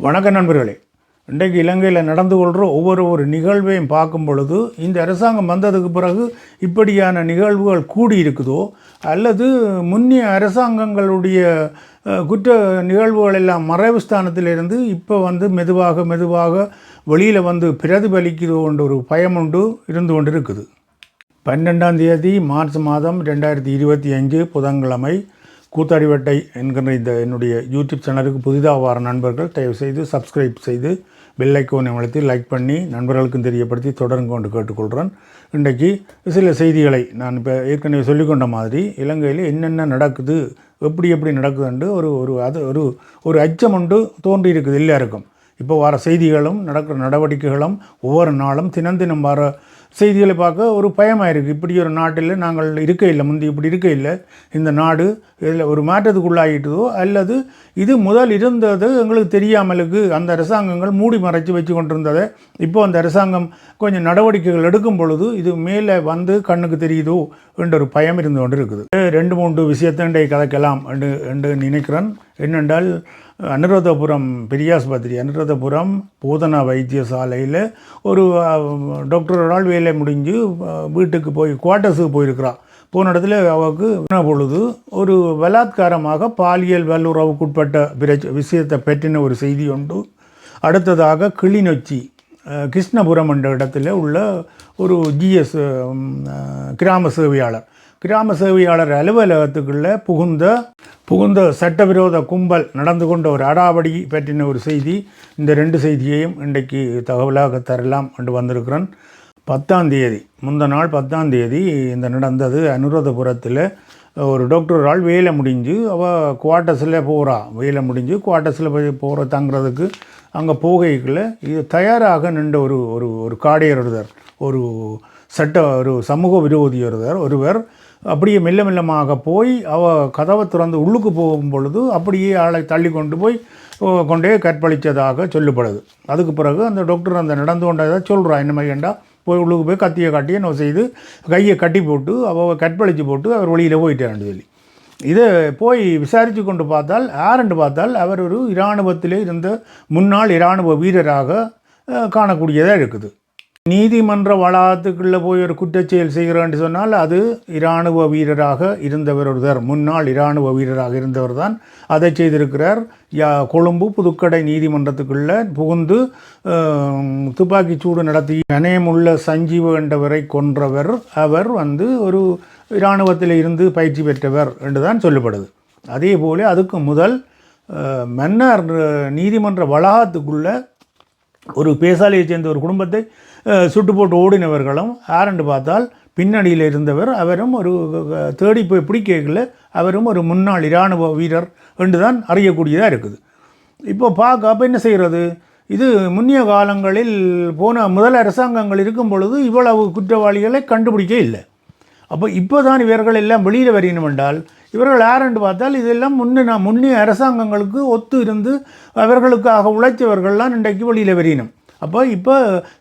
வணக்க நண்பர்களே. இன்றைக்கு இலங்கையில் நடந்து கொள்கிற ஒவ்வொரு ஒரு நிகழ்வையும் பார்க்கும் பொழுது இந்த அரசாங்கம் வந்ததுக்கு பிறகு இப்படியான நிகழ்வுகள் கூடி இருக்குதோ அல்லது முன்னிய அரசாங்கங்களுடைய குற்ற நிகழ்வுகள் எல்லாம் மறைவு ஸ்தானத்திலிருந்து இப்போ வந்து மெதுவாக மெதுவாக வெளியில் வந்து பிரதிபலிக்குதோன்ற ஒரு பயம் உண்டு இருந்து கொண்டு இருக்குது பன்னெண்டாம் தேதி மார்ச் மாதம் ரெண்டாயிரத்தி இருபத்தி அஞ்சு புதன்கிழமை கூத்தாடிவட்டை என்கிற இந்த என்னுடைய யூடியூப் சேனலுக்கு புதிதாக வர நண்பர்கள் தயவு செய்து சப்ஸ்கிரைப் செய்து பெல்லைக்கோனை அழுத்தி லைக் பண்ணி நண்பர்களுக்கும் தெரியப்படுத்தி தொடர்ந்து கொண்டு கேட்டுக்கொள்கிறேன் இன்றைக்கு சில செய்திகளை நான் இப்போ ஏற்கனவே சொல்லிக்கொண்ட மாதிரி இலங்கையில் என்னென்ன நடக்குது எப்படி எப்படி நடக்குதுன்ட்டு ஒரு ஒரு அது ஒரு ஒரு அச்சம் உண்டு தோன்றி இருக்குது எல்லாருக்கும். இப்போ வர செய்திகளும் நடக்கிற நடவடிக்கைகளும் ஒவ்வொரு நாளும் தினம் தினம் வர செய்திகளை பார்க்க ஒரு பயமாக இருக்குது இப்படி ஒரு நாட்டில் நாங்கள் இருக்க இல்லை முந்தி இப்படி இருக்க இல்லை. இந்த நாடு இதில் ஒரு மாற்றத்துக்குள்ளாகிட்டதோ அல்லது இது முதல் இருந்தது எங்களுக்கு தெரியாமலுக்கு அந்த அரசாங்கங்கள் மூடி மறைச்சி வச்சு கொண்டிருந்ததை இப்போ அந்த அரசாங்கம் கொஞ்சம் நடவடிக்கைகள் எடுக்கும் பொழுது இது மேலே வந்து கண்ணுக்கு தெரியுதோ என்ற ஒரு பயம் இருந்து கொண்டு இருக்குது ரெண்டு மூன்று விஷயத்தை கதைக்கலாம் என்று என்று நினைக்கிறேன். என்னென்றால் அனுராதபுரம் பெரியாஸ்பத்திரி அனுராதபுரம் போதனா வைத்தியசாலையில் ஒரு டாக்டரோடால் வேலை முடிஞ்சு வீட்டுக்கு போய் குவார்ட்டர்ஸுக்கு போயிருக்கிறான். போன இடத்துல அவருக்கு போன பொழுது ஒரு பலாத்காரமாக பாலியல் வல்லுறவுக்குட்பட்ட பிரச்ச விஷயத்தை பெற்றின ஒரு செய்தி உண்டு. அடுத்ததாக கிளிநொச்சி கிருஷ்ணபுரம் என்ற இடத்துல உள்ள ஒரு ஜிஎஸ் கிராம சேவையாளர். கிராம சேவையாளர் அலுவலகத்துக்குள்ள புகுந்த புகுந்த சட்டவிரோத கும்பல் நடந்து கொண்ட ஒரு அடாவடி பற்றின ஒரு செய்தி. இந்த ரெண்டு செய்தியையும் இன்றைக்கு தகவலாக தரலாம் என்று வந்திருக்கிறேன். பத்தாம் தேதி முந்த நாள் பத்தாம் தேதி இந்த நடந்தது. அனுராதபுரத்தில் ஒரு டாக்டரால் வேலை முடிஞ்சு அவள் குவார்ட்டர்ஸில் போகிறா வேலை முடிஞ்சு குவார்ட்டர்ஸில் போய் போகிற தங்குறதுக்கு அங்கே போகைக்குள்ள இது தயாராக நின்ற ஒரு ஒரு ஒரு காடையர் ஒரு சட்ட ஒரு சமூக விரோதி ஒருவர் ஒருவர் அப்படியே மெல்ல மெல்லமாக போய் அவ கதவை திறந்து உள்ளுக்கு போகும் பொழுது அப்படியே ஆளை தள்ளி கொண்டு போய் கொண்டே கற்பழித்ததாக சொல்லப்படுது அதுக்கு பிறகு அந்த டாக்டர் அந்த நடந்து கொண்டதை சொல்கிறா என்ன மாதிரிண்டா போய் உள்ளுக்கு போய் கத்தியை காட்டி என்ன செய்து கையை கட்டி போட்டு அவள் கற்பழித்து போட்டு அவர் வெளியில் போயிட்டாருன்னு சொல்லி. இதை போய் விசாரித்து கொண்டு பார்த்தால் யாருன்னு பார்த்தால் அவர் ஒரு இராணுவத்திலே இருந்த முன்னாள் இராணுவ வீரராக காணக்கூடியதாக இருக்குது. நீதிமன்ற வளாகத்துக்குள்ளே போய் ஒரு குற்றச்செயல் செய்கிறான்னு சொன்னால் அது இராணுவ வீரராக இருந்தவர் ஒருவர் முன்னாள் இராணுவ வீரராக இருந்தவர் தான் அதை செய்திருக்கிறார். யா கொழும்பு புதுக்கடை நீதிமன்றத்துக்குள்ளே புகுந்து துப்பாக்கிச்சூடு சூடு நடத்தி நனயமுள்ள சஞ்சீவ என்றவரை கொன்றவர். அவர் வந்து ஒரு இராணுவத்தில் இருந்து பயிற்சி பெற்றவர் என்று தான் சொல்லப்படுது. அதே போல அதுக்கு முதல் மன்னர் நீதிமன்ற வளாகத்துக்குள்ளே ஒரு பேசாலையைச் சேர்ந்த ஒரு குடும்பத்தை சுட்டு போட்டு ஓடினவர்களும் ஆரண்டு பார்த்தால் பின்னணியில் இருந்தவர் அவரும் ஒரு தேடி போய் பிடிக்கல அவரும் ஒரு முன்னாள் இராணுவ வீரர் என்று தான் அறியக்கூடியதாக இருக்குது. இப்போ பார்க்க அப்போ என்ன செய்கிறது இது முன்னிய காலங்களில் போன முதல் அரசாங்கங்கள் இருக்கும் பொழுது இவ்வளவு குற்றவாளிகளை கண்டுபிடிக்க இல்லை. அப்போ இப்போ தான் இவர்கள் எல்லாம் வெளியில் வரணும் என்றால் இவர்கள் யாரென்று பார்த்தால் இதெல்லாம் முன்ன முன்னே அரசாங்கங்களுக்கு ஒத்து இருந்து அவர்களுக்காக உழைச்சவர்கள்லாம் இன்றைக்கு வெளியில் வரையணும் அப்போ இப்போ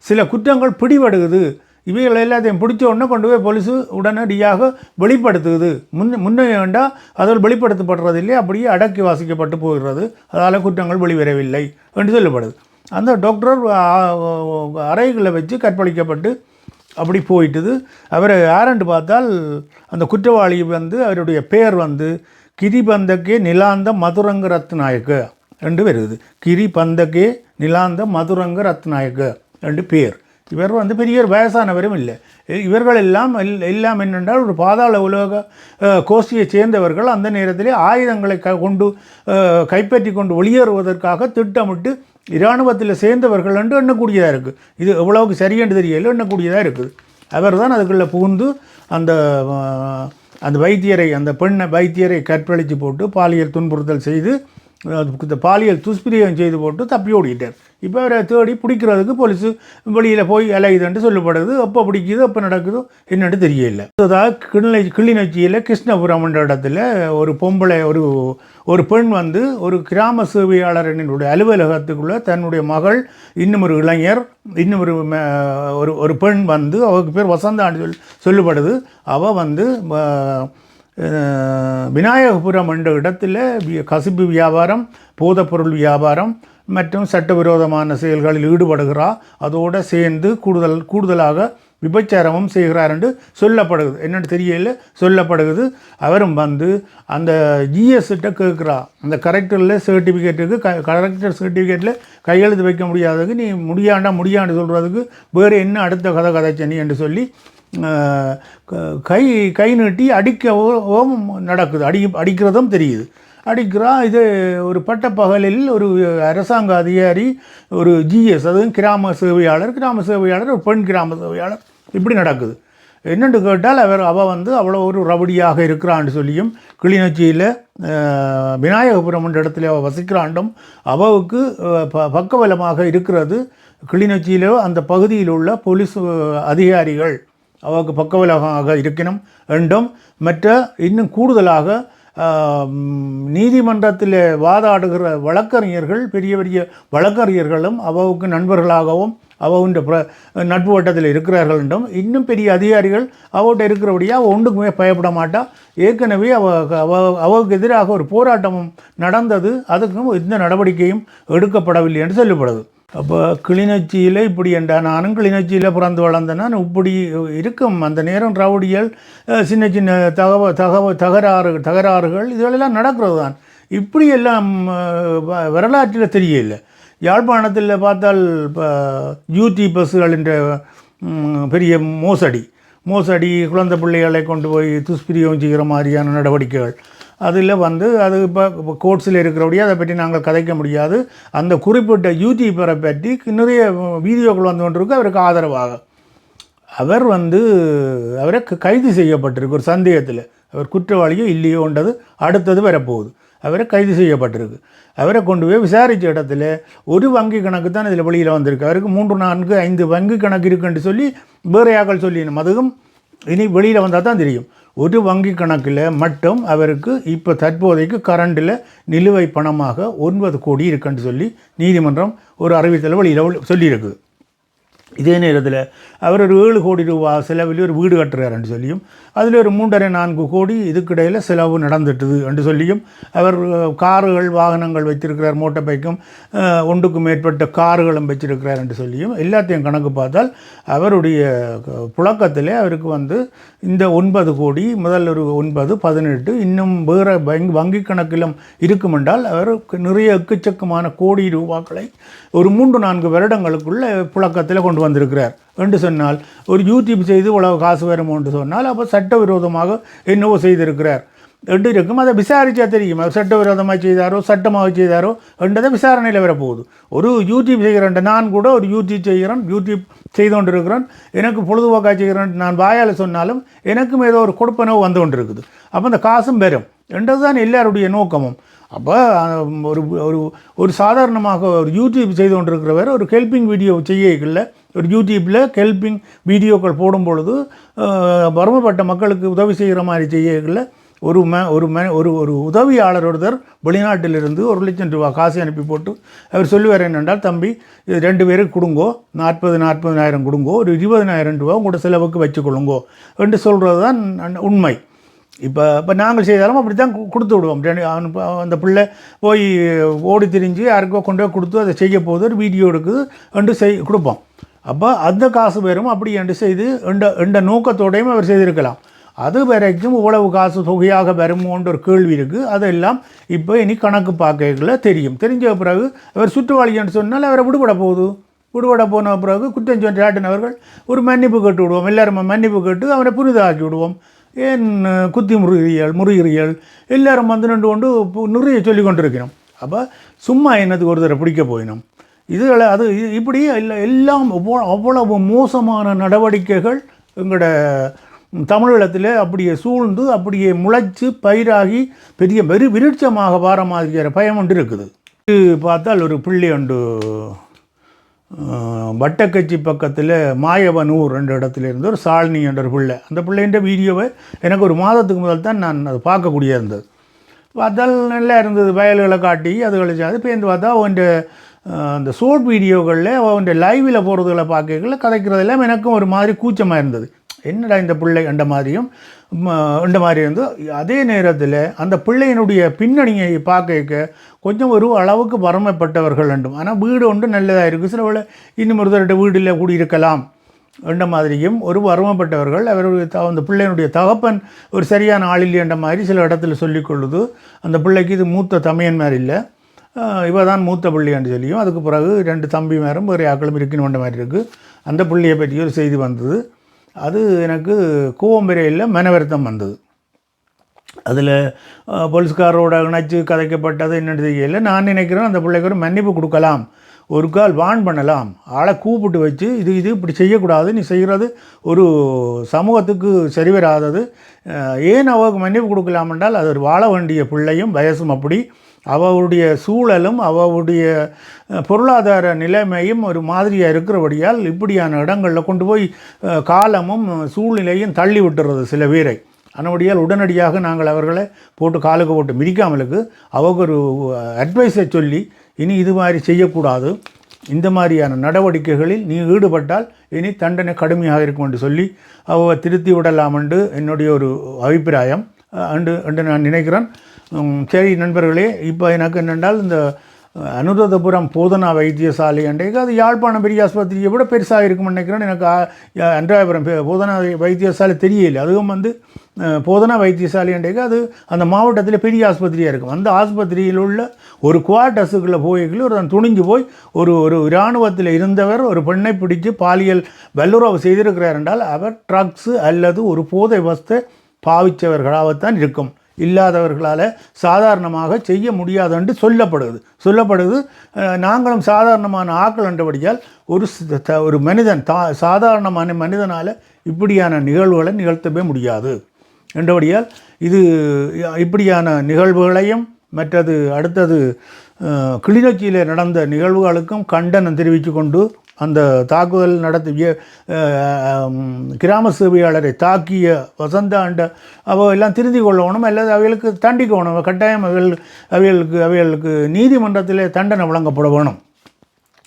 சில குற்றங்கள் பிடிபடுகுது இவைகள் எல்லாத்தையும் பிடிச்ச உடனே கொண்டு போய் போலீஸு உடனடியாக வெளிப்படுத்துது. முன் முன்னே வேண்டாம் அதில் வெளிப்படுத்தப்படுறது இல்லை அப்படியே அடக்கி வாசிக்கப்பட்டு போகிறது. அதால் குற்றங்கள் வெளிவரவில்லை என்று சொல்லப்படுது. அந்த டாக்டர் அறைகளை வச்சு கற்பழிக்கப்பட்டு அப்படி போயிட்டுது. அவர் யாரென்று பார்த்தால் அந்த குற்றவாளி வந்து அவருடைய பெயர் வந்து கிரிபந்தகே நிலாந்த மதுரங்க ரத்நாயக்க என்று வருது கிரி பந்தகே நிலாந்த மதுரங்க ரத்நாயக்க என்று பேர். இவர் வந்து பெரிய வயசானவரும் இல்லை. இ- இவர்கள் எல்லாம் எல்- எல்லாம் என்னென்றால் ஒரு பாதாள உலக கோஷியைச் சேர்ந்தவர்கள் அந்த நேரத்திலே ஆயுதங்களை க கொண்டு கைப்பற்றி கொண்டு வெளியேறுவதற்காக திட்டமிட்டு இராணுவத்தில் சேர்ந்தவர்கள் என்று எண்ணக்கூடியதாக இருக்குது இது எவ்வளவுக்கு சரியென்று தெரியல எண்ணக்கூடியதாக இருக்குது. அவர் தான் அதுக்குள்ளே புகுந்து அந்த அந்த வைத்தியரை அந்த பெண்ணை வைத்தியரை கற்பழித்து போட்டு பாலியல் துன்புறுத்தல் செய்து இந்த பாலியல் துஷ்பிரியம் செய்து போட்டு தப்பி ஓடிட்டார். இப்போ அவரை தேடி பிடிக்கிறதுக்கு போலீஸு வெளியில் போய் அலையுதுன்ட்டு சொல்லப்படுது. எப்போ பிடிக்குது எப்போ நடக்குதோ என்னென்னு தெரியல. அடுத்ததாக கிள்ளை கிளிநொச்சியில் கிருஷ்ணபுரம் என்ற இடத்துல ஒரு பொம்பளை ஒரு ஒரு பெண் வந்து ஒரு கிராம சேவையாளரனுடைய அலுவலகத்துக்குள்ளே தன்னுடைய மகள் இன்னும் ஒரு இளைஞர் இன்னும் ஒரு ஒரு ஒரு பெண் வந்து அவருக்கு பேர் வசந்தான்னு சொல் சொல்லப்படுது. அவள் வந்து விநாயகபுரம் என்ற இடத்தில் கசிப்பு வியாபாரம் போதைப்பொருள் வியாபாரம் மற்றும் சட்டவிரோதமான செயல்களில் ஈடுபடுகிறார் அதோடு சேர்ந்து கூடுதல் கூடுதலாக விபச்சாரமும் செய்கிறார் என்று சொல்லப்படுது என்னென்னு தெரியல சொல்லப்படுகிறது. அவரும் வந்து அந்த ஜிஎஸ்கிட்ட கேட்குறா. அந்த கரெக்டரில் சர்டிஃபிகேட்டுக்கு க கரெக்டர் சர்டிஃபிகேட்டில் கையெழுத்து வைக்க முடியாததுக்கு நீ முடியாண்டா முடியாண்டு சொல்கிறதுக்கு வேறு என்ன அடுத்த கதை கதைச்சனி என்று சொல்லி க- கை கை நீட்டி அடிக்கவும் நடக்குது. அடி அடிக்கிறதும் தெரியுது. அடிக்கிறான் இது ஒரு பட்டப்பகலில் ஒரு அரசாங்க அதிகாரி ஒரு ஜிஎஸ் அதுவும் கிராம சேவையாளர் கிராம சேவையாளர் ஒரு பெண் கிராம சேவையாளர். இப்படி நடக்குது. என்னென்று கேட்டால் அவர் அவள் வந்து அவ்வளோ ஒரு ரவுடியாக இருக்கிறான்னு சொல்லியும் கிளிநொச்சியில் விநாயகபுரம் என்ற இடத்துல அவள் வசிக்கிறாண்டும் அவவுக்கு ப பக்கபலமாக இருக்கிறது கிளிநொச்சியிலோ அந்த பகுதியில் உள்ள போலீஸ் அதிகாரிகள். அவருக்கு பக்கபலமாக இருக்கணும் என்றும் மற்ற இன்னும் கூடுதலாக நீதிமன்றத்தில் வாதாடுகிற வழக்கறிஞர்கள் பெரிய பெரிய வழக்கறிஞர்களும் அவவுக்கு நண்பர்களாகவும் அவவுன்ற பிர நட்பு வட்டத்தில் இருக்கிறார்கள் என்றும் இன்னும் பெரிய அதிகாரிகள் அவட்ட இருக்கிறபடியாக அவள் ஒன்றுக்குமே பயப்பட மாட்டா. ஏற்கனவே அவ அவ அவருக்கு எதிராக ஒரு போராட்டமும் நடந்தது அதுக்கும் எந்த நடவடிக்கையும் எடுக்கப்படவில்லை என்று சொல்லப்படுது. அப்போ கிளிநொச்சியில் இப்படி என்றா நானும் கிளிநொச்சியில் பிறந்து வளர்ந்தேன். நான் இப்படி இருக்கும். அந்த நேரம் ரவுடிகள் சின்ன சின்ன தகவ தகவ தகராறு தகராறுகள் இதெல்லாம் நடக்கிறது தான் இப்படியெல்லாம் எல்லாம் வ- வரலாற்றில் தெரியல யாழ்ப்பாணத்தில் பார்த்தால் இப்போ யூடி பஸ்ஸுகள் என்ற பெரிய மோசடி. மோசடி குழந்தை பிள்ளைகளை கொண்டு போய் துஷ்பிரயோகம் செய்கிற மாதிரியான நடவடிக்கைகள். அதில் வந்து அது இப்போ கோர்ட்ஸில் இருக்கிறபடியே அதை பற்றி நாங்கள் கதைக்க முடியாது. அந்த குறிப்பிட்ட யூடியூபரை பற்றி நிறைய வீடியோக்கள் வந்து கொண்டிருக்கு அவருக்கு ஆதரவாக. அவர் வந்து அவரை கைது செய்யப்பட்டிருக்கு ஒரு சந்தேகத்தில். அவர் குற்றவாளியோ இல்லையோன்றது அடுத்தது வரப்போகுது. அவரை கைது செய்யப்பட்டிருக்கு. அவரை கொண்டு போய் விசாரித்த இடத்துல ஒரு வங்கி கணக்கு தான் இதில் வெளியில் வந்திருக்கு. அவருக்கு மூன்று நான்கு ஐந்து வங்கி கணக்கு இருக்குன்னு சொல்லி வேறு யாக்கள் சொல்லிடணும் அதுவும் இனி வெளியில் வந்தால் தான் தெரியும். ஒரு வங்கி கணக்கில் மட்டும் அவருக்கு இப்போ தற்போதைக்கு கரண்டில் நிலுவை பணமாக ஒன்பது கோடி இருக்குன்னு சொல்லி நீதிமன்றம் ஒரு அறிவித்தளவில் சொல்லியிருக்கு. சொல்லியிருக்குது இதே நேரத்தில் அவர் ஒரு ஏழு கோடி ரூபா செலவில் ஒரு வீடு கட்டுறாருன்னு சொல்லியும் அதில் ஒரு மூன்றரை நான்கு கோடி இதுக்கிடையில் செலவு நடந்துட்டுது என்று சொல்லியும் அவர் காருகள் கார்கள் வாகனங்கள் வைத்திருக்கிறார் மோட்டர் பைக்கும் ஒன்றுக்கும் மேற்பட்ட கார்களும் வச்சிருக்கிறார் என்று சொல்லியும் எல்லாத்தையும் கணக்கு பார்த்தால் அவருடைய புழக்கத்தில் புழக்கத்திலே அவருக்கு வந்து இந்த ஒன்பது கோடி முதல் ஒரு ஒன்பது பதினெட்டு இன்னும் வேறு வங்கி வங்கி கணக்கிலும் இருக்கும் என்றால் அவர் நிறைய எக்கச்சக்கமான கோடி ரூபாக்களை ஒரு மூன்று நான்கு வருடங்களுக்குள்ள புழக்கத்தில் கொண்டு வந்திருக்கிறார் என்று சொன்னால் ஒரு யூடியூப் செய்து உலக காசு வருமோ என்று சொன்னால் அப்போ சட்டவிரோதமாக என்னவோ செய்திருக்கிறார். என்று இருக்கும் அதை விசாரித்தா தெரியும்? அவர் சட்டவிரோதமாக செய்தாரோ சட்டமாக செய்தாரோ என்றதை விசாரணையில் வரப்போகுது. ஒரு யூடியூப் செய்கிறேன் நான் கூட ஒரு யூடியூப் செய்கிறேன் யூடியூப் செய்து கொண்டிருக்கிறேன் எனக்கு பொழுதுபோக்காக செய்கிறேன் நான் வாயால் சொன்னாலும் எனக்கும் ஏதோ ஒரு கொடுப்பனவு வந்து கொண்டிருக்குது அப்போ அந்த காசும் பெறும். என்றது தான் எல்லாருடைய நோக்கமும். அப்போ ஒரு ஒரு ஒரு சாதாரணமாக ஒரு யூடியூப் செய்து கொண்டிருக்கிறவர் ஒரு ஹெல்பிங் வீடியோ செய்யல ஒரு யூடியூப்பில் ஹெல்பிங் வீடியோக்கள் போடும் பொழுது அஹ், வறுமைப்பட்ட மக்களுக்கு உதவி செய்கிற மாதிரி செய்யல ஒரு ம ஒரு ம ஒரு ஒரு உதவியாளர் ஒருத்தர் வெளிநாட்டிலிருந்து ஒரு லட்சம் ரூபா காசு அனுப்பி போட்டு அவர் சொல்லுவார் என்னென்றால் தம்பி இது ரெண்டு பேருக்கு கொடுங்கோ நாற்பது நாற்பதனாயிரம் கொடுங்கோ ஒரு இருபதனாயிரம் ரூபா உங்களோட செலவுக்கு வச்சுக்கொள்ளுங்கோ என்று சொல்கிறது தான் உண்மை. இப்போ இப்போ நாங்கள் செய்தாலும் அப்படி தான் கொடுத்து விடுவோம். அந்த பிள்ளை போய் ஓடி திரிஞ்சு யாருக்கோ கொண்டு போய் கொடுத்து அதை செய்ய போகுது ஒரு வீடியோ எடுக்குது என்று செய் கொடுப்போம். அப்போ அந்த காசு பேரும் அப்படி என்று செய்து எண்ட எந்த நோக்கத்தோடையும் அவர் செய்திருக்கலாம். அது வரைக்கும் இவ்வளவு காசு தொகையாக வருமோன்ற ஒரு கேள்வி இருக்குது அதெல்லாம் இப்போ இனி கணக்கு பார்க்கல தெரியும். தெரிஞ்ச பிறகு அவர் சுற்றுவாளின்னு சொன்னால் அவரை விடுபட போகுது. விடுபட போன பிறகு குற்றம் சாட்டினவர்கள் ஒரு மன்னிப்பு கேட்டு விடுவோம். எல்லாரும் மன்னிப்பு கேட்டு அவரை புனிதாக்கி விடுவோம். ஏன் குத்தி முறியல் முறியறியல்? எல்லாரும் வந்து நின்று கொண்டு பு- நிறைய சொல்லி கொண்டிருக்கிறோம். அப்போ சும்மா என்னதுக்கு ஒருத்தரை பிடிக்க போயினோம். இதுகளை அது இப்படி இல்லை எல்லாம் அவ்வளவு மோசமான நடவடிக்கைகள் எங்களோட தமிழீழத்தில் அப்படியே சூழ்ந்து அப்படியே முளைச்சு பயிராகி பெரிய வெறு விருட்சமாக வார மாதிரியான பயம் ஒன்று இருக்குது. இது பார்த்தால் ஒரு பிள்ளை ஒன்று வட்டக்கட்சி பக்கத்தில் மாயவனூர் என்ற இடத்துல இருந்து ஒரு சாலினி என்ற ஒரு பிள்ளை. அந்த பிள்ளைன்ற வீடியோவை எனக்கு ஒரு மாதத்துக்கு முதல் தான் நான் அதை பார்க்கக்கூடிய இருந்தது. பார்த்தால் நல்லா இருந்தது வயல்களை காட்டி அது கழிச்சாது பேருந்து பார்த்தா அவன் அந்த ஷோர்ட் வீடியோகளில் அவன் லைவில் போகிறதுகளை பார்க்கல கதைக்கிறதெல்லாம் எனக்கும் ஒரு மாதிரி கூச்சமாக இருந்தது. என்னடா இந்த பிள்ளை என்ற மாதிரியும் ம, மாதிரி இருந்து அதே நேரத்தில் அந்த பிள்ளையினுடைய பின்னணியை பார்க்க கொஞ்சம் ஒரு அளவுக்கு வறுமைப்பட்டவர்கள் வேண்டும். ஆனால் வீடு ஒன்று நல்லதாக இருக்குது சில வேளை இன்னும் ஒருத்தர்கிட்ட வீடில் கூடியிருக்கலாம் என்ற மாதிரியும் ஒரு வறுமைப்பட்டவர்கள் அவருடைய த அந்த பிள்ளையினுடைய தகப்பன் ஒரு சரியான ஆள் இல்லை என்ற மாதிரி சில இடத்துல சொல்லிக்கொள்ளுது. அந்த பிள்ளைக்கு இது மூத்த தமையன் மாதிரி இல்லை. இவ தான் மூத்த பிள்ளைன்னு சொல்லியும் அதுக்கு பிறகு ரெண்டு தம்பி மேரும் வேறு ஆக்களும் இருக்கணுன்ற மாதிரி இருக்குது அந்த பிள்ளையை பற்றி ஒரு செய்தி வந்தது. அது எனக்கு கூவம்பெரையில் மனவருத்தம் வந்தது. அதில் போலீஸ்காரோட இணைச்சு கதைக்கப்பட்டது என்னென்னு தெரியல. நான் நினைக்கிறேன் அந்த பிள்ளைக்கு ஒரு மன்னிப்பு கொடுக்கலாம். ஒரு கால் வான் பண்ணலாம். ஆளை கூப்பிட்டு வச்சு இது இது இப்படி செய்யக்கூடாது நீ செய்கிறது ஒரு சமூகத்துக்கு சரி வராதது ஏன் அவளுக்கு மன்னிப்பு கொடுக்கலாம் என்றால் அது ஒரு வாழ வேண்டிய பிள்ளையும் வயசும் அப்படி. அவளுடைய சூழலும் அவளுடைய பொருளாதார நிலைமையும் ஒரு மாதிரியாக இருக்கிறபடியால் இப்படியான இடங்களில் கொண்டு போய் காலமும் சூழ்நிலையும் தள்ளி விட்டுறது சில பேரை. அதனுடையால் உடனடியாக நாங்கள் அவர்களை போட்டு காலுக்கு போட்டு மிதிக்காமலுக்கு அவங்க ஒரு அட்வைஸை சொல்லி இனி இது மாதிரி செய்யக்கூடாது. இந்த மாதிரியான நடவடிக்கைகளில் நீ ஈடுபட்டால் இனி தண்டனை கடுமையாக இருக்கும் என்று சொல்லி அவ திருத்தி விடலாம் என்று என்னுடைய ஒரு அபிப்பிராயம். என்று என்று நான் நினைக்கிறேன். சரி நண்பர்களே இப்போ எனக்கு என்னென்றால் இந்த அனுராதபுரம் போதனா வைத்தியசாலை அன்றைக்கு அது யாழ்ப்பாணம் பெரிய ஆஸ்பத்திரியை விட பெருசாக இருக்கும்னு நினைக்கிறேன். எனக்கு அன்றாயபுரம் போதனா வைத்தியசாலை தெரியல அதுவும் வந்து போதனா வைத்தியசாலை அன்றைக்கு அது அந்த மாவட்டத்தில் பெரிய ஆஸ்பத்திரியாக இருக்கும். அந்த ஆஸ்பத்திரியில் உள்ள ஒரு குவார்ட்டர்ஸுக்குள்ளே போய்க்குள்ள ஒரு துணிஞ்சு போய் ஒரு ஒரு இராணுவத்தில் இருந்தவர் ஒரு பெண்ணை பிடிச்சு பாலியல் வல்லுறவு செய்திருக்கிறார் என்றால் அவர் ட்ரக்ஸு அல்லது ஒரு போதை வஸ்தை பாவித்தவர்களாகத்தான் இருக்கும். இல்லாதவர்களால் சாதாரணமாக செய்ய முடியாது என்று சொல்லப்படுது சொல்லப்படுது நாங்களும் சாதாரணமான ஆக்கள் என்றபடியால் ஒரு த- ஒரு மனிதன் தா சாதாரணமான மனிதனால் இப்படியான நிகழ்வுகளை நிகழ்த்தவே முடியாது. என்றபடியால் இது இப்படியான நிகழ்வுகளையும் மற்றது அடுத்தது கிளிநொச்சியில் நடந்த நிகழ்வுகளுக்கும் கண்டனம் தெரிவித்து கொண்டு அந்த தாக்குதல் நடத்திய கிராம சேவையாளரை தாக்கிய வசந்த ஆண்ட அவ எல்லாம் திருந்தி கொள்ளணும் அல்லது அவைகளுக்கு தண்டிக்கணும் கட்டாயம் அவைகள் அவைகளுக்கு அவைகளுக்கு நீதிமன்றத்தில் தண்டனை வழங்கப்பட வேணும்.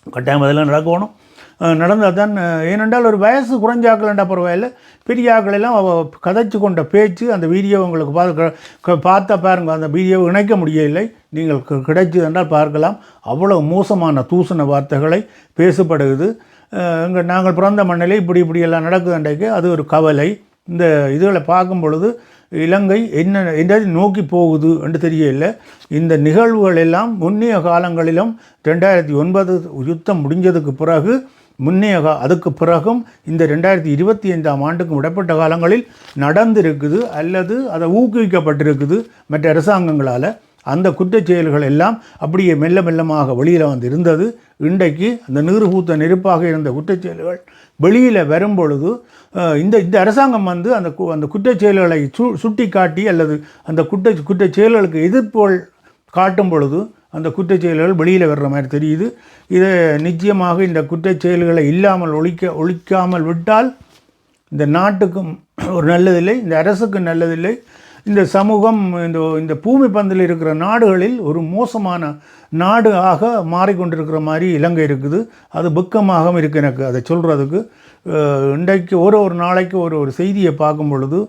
கட்டாயம் அதெல்லாம் நடக்கணும் நடந்தால் தான் ஏனென்றால் ஒரு வயசு குறைஞ்சாக்கலண்டா பரவாயில்ல. பெரிய ஆக்களெல்லாம் கதைச்சு கொண்ட பேச்சு அந்த வீடியோ உங்களுக்கு பார்க்க க- பார்த்தா பாருங்கள் அந்த வீடியோவை இணைக்க முடியவில்லை. நீங்கள் கி- கிடைச்சது என்றால் பார்க்கலாம். அவ்வளோ மோசமான தூசண வார்த்தைகளை பேசப்படுகிறது. இங்கே நாங்கள் பிறந்த மண்ணிலே இப்படி இப்படியெல்லாம் நடக்குது நடக்குதுன்றைக்கு அது ஒரு கவலை. இந்த இதுகளை பார்க்கும் பொழுது இலங்கை என்ன என்னது நோக்கி போகுது என்று தெரியல இந்த நிகழ்வுகள் எல்லாம் முன்னைய காலங்களிலும் ரெண்டாயிரத்தி ஒன்பது யுத்தம் முடிஞ்சதுக்கு பிறகு முன்னைய அதுக்கு பிறகும் இந்த ரெண்டாயிரத்தி இருபத்தி ஐந்தாம் ஆண்டுக்கும் இடப்பட்ட காலங்களில் நடந்திருக்குது அல்லது அதை ஊக்குவிக்கப்பட்டிருக்குது மற்ற அரசாங்கங்களால். அந்த குற்றச் செயல்கள் எல்லாம் அப்படியே மெல்ல மெல்லமாக வெளியில் வந்து இருந்தது இன்றைக்கு அந்த நீர் பூத்த நெருப்பாக இருந்த குற்றச் செயல்கள் வெளியில் வரும் பொழுது இந்த இந்த அரசாங்கம் வந்து அந்த கு- அந்த குற்றச் செயல்களை சு சுட்டி காட்டி அல்லது அந்த குற்ற குற்றச் செயல்களுக்கு எதிர்ப்புகள் காட்டும் பொழுது அந்த குற்றச் செயல்கள் வெளியில் வர்ற மாதிரி தெரியுது. இதை நிச்சயமாக இந்த குற்றச் செயல்களை இல்லாமல் ஒழிக்க ஒழிக்காமல் விட்டால் இந்த நாட்டுக்கும் ஒரு நல்லதில்லை இந்த அரசுக்கும் நல்லதில்லை. இந்த சமூகம் இந்த இந்த பூமி பந்தில் இருக்கிற நாடுகளில் ஒரு மோசமான நாடு ஆக மாறிக்கொண்டிருக்கிற மாதிரி இலங்கை இருக்குது. அது புக்கமாகவும் இருக்குது எனக்கு அதை சொல்கிறதுக்கு இன்றைக்கு ஒரு ஒரு நாளைக்கு ஒரு ஒரு செய்தியை பார்க்கும் பொழுது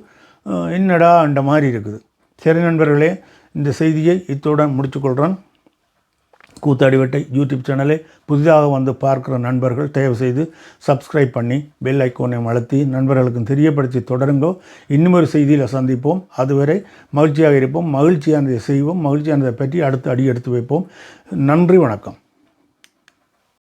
என்னடா அந்த மாதிரி இருக்குது. சரி நண்பர்களே இந்த செய்தியை இத்துடன் முடித்துக்கொள்கிறேன் கூத்தாடிவட்டை யூடியூப் சேனலை புதிதாக வந்து பார்க்குற நண்பர்கள் தயவு செய்து சப்ஸ்கிரைப் பண்ணி பெல் ஐக்கோனையும் அழுத்தி நண்பர்களுக்கும் தெரியப்படுத்தி தொடருங்கோ. இன்னும் ஒரு செய்தியில் சந்திப்போம். அதுவரை மகிழ்ச்சியாக இருப்போம். மகிழ்ச்சியானதை செய்வோம். மகிழ்ச்சியானதை பற்றி அடுத்து அடி எடுத்து வைப்போம். நன்றி வணக்கம்.